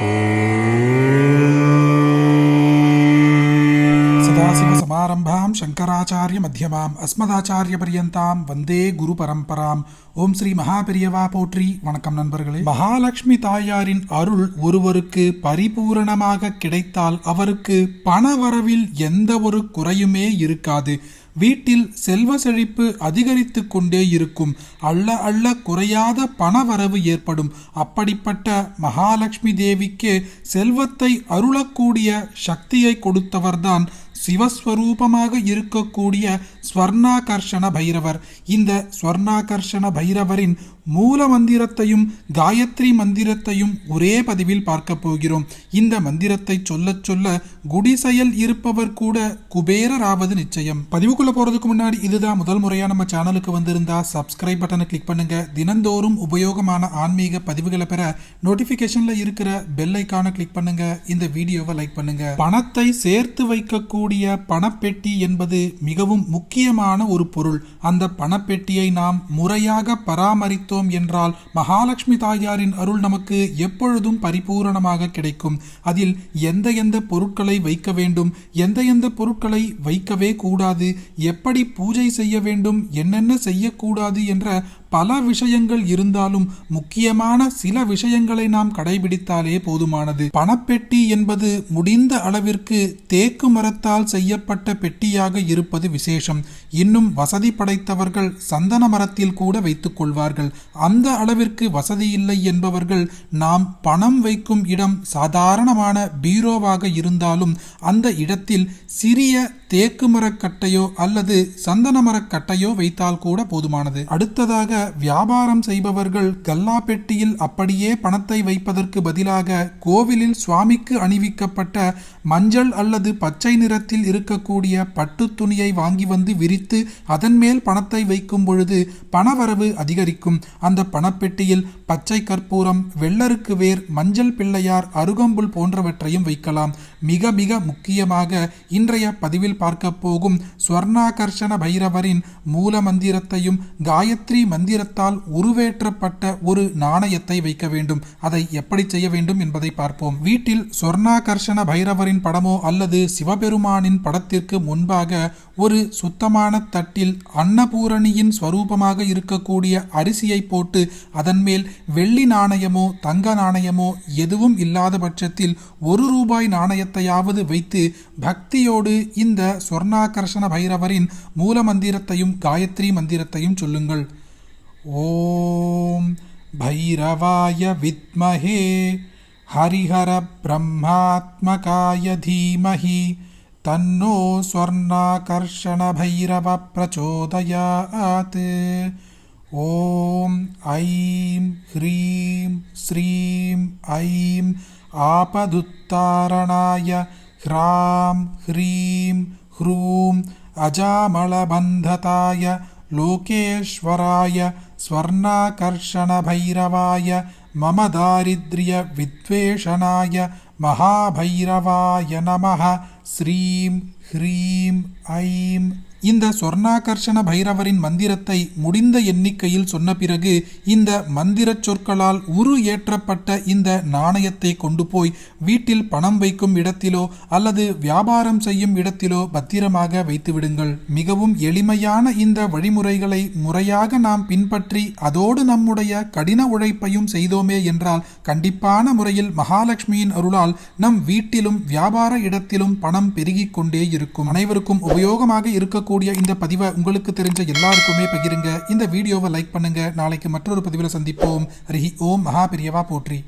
சதாசிவசமாரம்பாம் சங்கராச்சாரிய மத்தியமாம் அஸ்மதாச்சாரிய பரியந்தாம் வந்தே குரு பரம்பராம் ஓம் ஸ்ரீ மகாபெரியவா போற்றி வணக்கம் நண்பர்களே. மகாலட்சுமி தாயாரின் அருள் ஒருவருக்கு பரிபூரணமாக கிடைத்தால் அவருக்கு பணவரவில் எந்த ஒரு குறையுமே இருக்காது. வீட்டில் செல்வ செழிப்பு அதிகரித்து கொண்டே இருக்கும். அள்ள அள்ள குறையாத பணவரவு ஏற்படும். அப்படிப்பட்ட மகாலட்சுமி தேவிக்கு செல்வத்தை அருளக்கூடிய சக்தியை கொடுத்தவர்தான் சிவஸ்வரூபமாக இருக்கக்கூடிய ஸ்வர்ணாகர்ஷண பைரவர். இந்த ஸ்வர்ணாகர்ஷண பைரவரின் மூல மந்திரத்தையும் காயத்ரி மந்திரத்தையும் ஒரே பதிவில் பார்க்க போகிறோம். இந்த மந்திரத்தை சொல்ல சொல்ல குடிசெயல் இருப்பவர் கூட குபேரராவது நிச்சயம். பதிவுக்குள்ள போறதுக்கு முன்னாடி இதுதான் முதல் முறையா நம்ம சேனலுக்கு வந்திருந்தா சப்ஸ்கிரைப் பட்டனை கிளிக் பண்ணுங்க. தினந்தோறும் உபயோகமான ஆன்மீக பதிவுகளை பெற நோட்டிபிகேஷன்ல இருக்கிற பெல் ஐக்கான கிளிக் பண்ணுங்க. இந்த வீடியோவை லைக் பண்ணுங்க. பணத்தை சேர்த்து வைக்கக்கூடிய பணப்பெட்டி என்பது மிகவும் முக்கியமான ஒரு பொருள். அந்த பணப்பெட்டியை நாம் முறையாக பராமரித்தோம் என்றால் மகாலட்சுமி தாயாரின் அருள் நமக்கு எப்பொழுதும் பரிபூரணமாக கிடைக்கும். அதில் எந்த எந்த பொருட்களை வைக்க வேண்டும் எந்த எந்த பொருட்களை வைக்கவே கூடாது எப்படி பூஜை செய்ய வேண்டும் என்னென்ன செய்யக்கூடாது என்ற பல விஷயங்கள் இருந்தாலும் முக்கியமான சில விஷயங்களை நாம் கடைபிடித்தாலே போதுமானது. பணப்பெட்டி என்பது முடிந்த அளவிற்கு தேக்கு மரத்தால் செய்யப்பட்ட பெட்டியாக இருப்பது விசேஷம். இன்னும் வசதி படைத்தவர்கள் சந்தன மரத்தில் கூட வைத்துக் கொள்வார்கள். அந்த அளவிற்கு வசதி இல்லை என்பவர்கள் நாம் பணம் வைக்கும் இடம் சாதாரணமான பீரோவாக இருந்தாலும் அந்த இடத்தில் சிறிய தேக்கு மரக்கட்டையோ அல்லது சந்தன மரக்கட்டையோ வைத்தால் கூட போதுமானது. அடுத்ததாக வியாபாரம் செய்பவர்கள் கல்லா பெட்டியில் அப்படியே பணத்தை வைப்பதற்கு பதிலாக கோவிலில் சுவாமிக்கு அணிவிக்கப்பட்ட மஞ்சள் அல்லது பச்சை நிறத்தில் இருக்கக்கூடிய பட்டு துணியை வாங்கி வந்து விரித்து அதன் மேல் பணத்தை வைக்கும் பொழுது பணவரவு அதிகரிக்கும். அந்த பணப்பெட்டியில் பச்சை கற்பூரம் வெள்ளருக்கு வேர் மஞ்சள் பிள்ளையார் அருகம்புல் போன்றவற்றையும் வைக்கலாம். மிக மிக முக்கியமாக இன்றைய பதிவில் பார்க்க போகும் ஸ்வர்ணாகர்ஷண பைரவரின் மூல மந்திரத்தையும் காயத்ரி மந்திரத்தால் உருவேற்றப்பட்ட ஒரு நாணயத்தை வைக்க வேண்டும். அதை எப்படி செய்ய வேண்டும் என்பதை பார்ப்போம். வீட்டில் ஸ்வர்ணாகர்ஷண பைரவரின் படமோ அல்லது சிவபெருமானின் படத்திற்கு முன்பாக ஒரு சுத்தமான தட்டில் அன்னபூரணியின் ஸ்வரூபமாக இருக்கக்கூடிய அரிசியை போட்டு அதன் மேல் வெள்ளி நாணயமோ தங்க நாணயமோ எதுவும் இல்லாத பட்சத்தில் ஒரு ரூபாய் நாணயத்தையாவது வைத்து பக்தியோடு இந்த சொர்ணாகர்ஷண பைரவரின் மூல மந்திரத்தையும் காயத்ரி மந்திரத்தையும் சொல்லுங்கள். ஓம் பைரவாய வித்மஹே ஹரிஹர பிரம்மாத்மகாய தீமஹி தன்னோ ஸ்வர்ணாகர்ஷண பைரவ பிரச்சோதயாத். ஓம் ஐம் ஹ்ரீம் ஸ்ரீம் ஐம் ஆபதுத்தாரணாய ஹ்ராம் ஹ்ரீம் ह्रूम् अजामलबन्धताय लोकेश्वराय स्वर्णाकर्षणभैरवाय मम दारिद्र्यविद्वेषणाय महाभैरवाय नमः। श्रीं ह्रीं ऐं இந்த சொர்ணாகர்ஷண பைரவரின் மந்திரத்தை முடிந்த எண்ணிக்கையில் சொன்ன பிறகு இந்த மந்திரச் சொற்களால் உரு ஏற்றப்பட்ட இந்த நாணயத்தை கொண்டு போய் வீட்டில் பணம் வைக்கும் இடத்திலோ அல்லது வியாபாரம் செய்யும் இடத்திலோ பத்திரமாக வைத்துவிடுங்கள் மிகவும் எளிமையான இந்த வழிமுறைகளை முறையாக நாம் பின்பற்றி அதோடு நம்முடைய கடின உழைப்பையும் செய்தோமே என்றால் கண்டிப்பான முறையில் மகாலட்சுமியின் அருளால் நம் வீட்டிலும் வியாபார இடத்திலும் பணம் பெருகிக் கொண்டே இருக்கும். அனைவருக்கும் உபயோகமாக இருக்க இருக்கக்கூடிய இந்த பதிவை உங்களுக்கு தெரிஞ்ச எல்லாருக்குமே பகிருங்க. இந்த வீடியோவை லைக் பண்ணுங்க. நாளைக்கு மற்றொரு பதிவில் சந்திப்போம். ஹரி ஓம். மகாபிரியவா போற்றி.